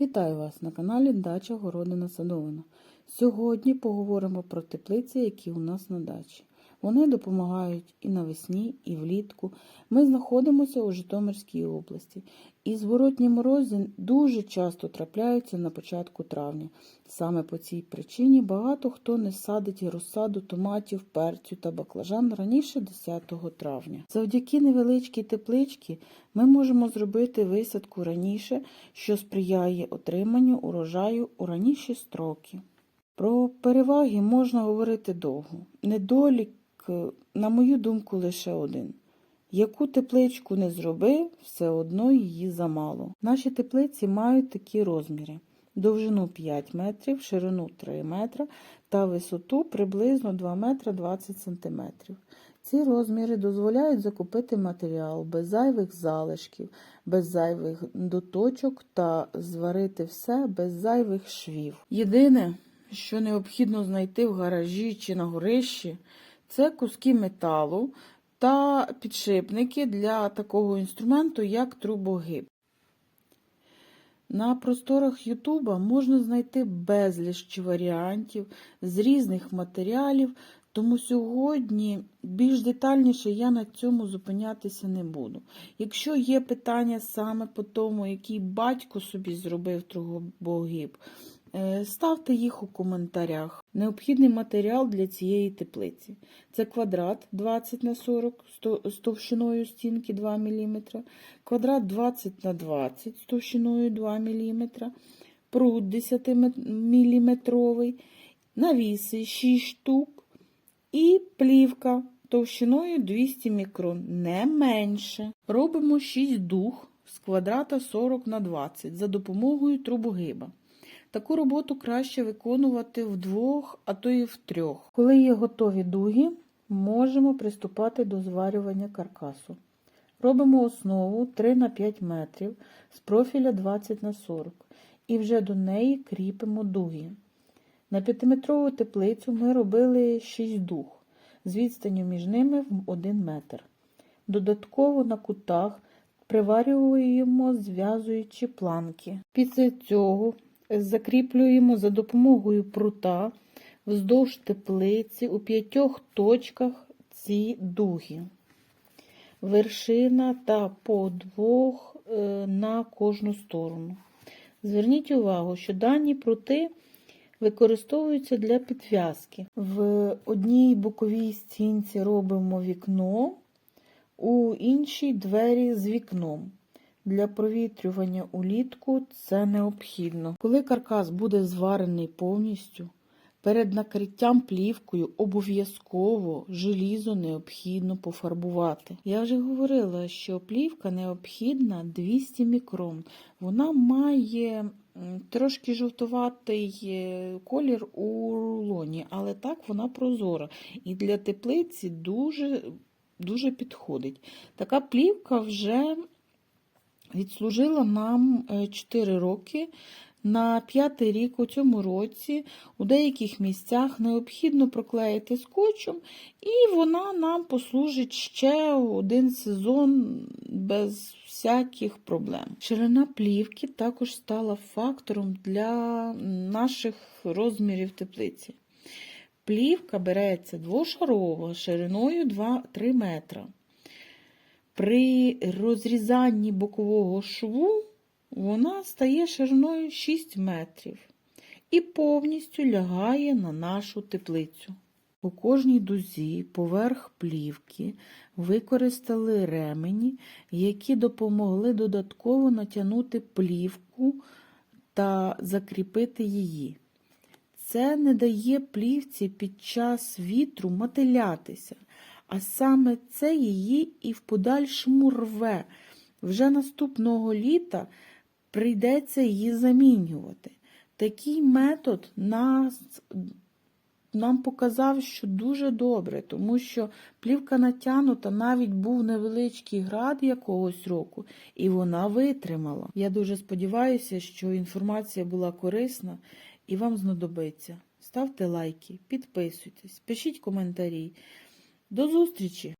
Вітаю вас на каналі Дача Городина Садовина. Сьогодні поговоримо про теплиці, які у нас на дачі. Вони допомагають і навесні, і влітку. Ми знаходимося у Житомирській області, і зворотні морози дуже часто трапляються на початку травня. Саме по цій причині багато хто не садить розсаду томатів, перцю та баклажан раніше 10 травня. Завдяки невеличкій тепличці ми можемо зробити висадку раніше, що сприяє отриманню урожаю у раніші строки. Про переваги можна говорити довго. Недолік, на мою думку, лише один. Яку тепличку не зроби, все одно її замало. Наші теплиці мають такі розміри: довжину 5 метрів, ширину 3 метра та висоту приблизно 2 метра 20 сантиметрів. Ці розміри дозволяють закупити матеріал без зайвих залишків, без зайвих доточок та зварити все без зайвих швів. Єдине, що необхідно знайти в гаражі чи на горищі, це куски металу та підшипники для такого інструменту, як трубогиб. На просторах Ютуба можна знайти безліч варіантів з різних матеріалів, тому сьогодні більш детальніше я на цьому зупинятися не буду. Якщо є питання саме по тому, який батько собі зробив трубогиб, Ставте їх у коментарях. Необхідний матеріал для цієї теплиці. Це квадрат 20 на 40 з товщиною стінки 2 мм, квадрат 20 на 20 з товщиною 2 мм, пруд 10 мм, навіси 6 штук і плівка товщиною 200 мікрон, не менше. Робимо 6 дух з квадрата 40 на 20 за допомогою трубогиба. Таку роботу краще виконувати вдвох, а то і в трьох. Коли є готові дуги, можемо приступати до зварювання каркасу. Робимо основу 3 на 5 метрів з профіля 20 на 40 і вже до неї кріпимо дуги. На 5-метрову теплицю ми робили 6 дуг з відстанню між ними в 1 метр. Додатково на кутах приварюємо зв'язуючи планки. Після цього закріплюємо за допомогою прута вздовж теплиці у п'ятьох точках ці дуги. Вершина та по двох е, на кожну сторону. Зверніть увагу, що дані прути використовуються для підв'язки. В одній боковій стінці робимо вікно, у іншій двері з вікном. Для провітрювання улітку це необхідно. Коли каркас буде зварений повністю, перед накриттям плівкою обов'язково желізо необхідно пофарбувати. Я вже говорила, що плівка необхідна 200 мікрон. Вона має трошки жовтуватий е, колір у рулоні, але так вона прозора. І для теплиці дуже, дуже підходить. Така плівка вже відслужила нам 4 е, роки. На п'ятий рік у цьому році у деяких місцях необхідно проклеїти скотчем, і вона нам послужить ще один сезон без всяких проблем. Ширина плівки також стала фактором для наших розмірів теплиці. Плівка береться двошарова шириною 2-3 метра. При розрізанні бокового шву вона стає шириною 6 метрів і повністю лягає на нашу теплицю. У кожній дузі поверх плівки використали ремені, які допомогли додатково натягнути плівку та закріпити її. Це не дає плівці під час вітру мотилятися а саме це її і в подальшому рве. Вже наступного літа прийдеться її замінювати. Такий метод нас, нам показав, що дуже добре, тому що плівка натягнута, навіть був невеличкий град якогось року, і вона витримала. Я дуже сподіваюся, що інформація була корисна і вам знадобиться. Ставте лайки, підписуйтесь, пишіть коментарі. До зустрічі!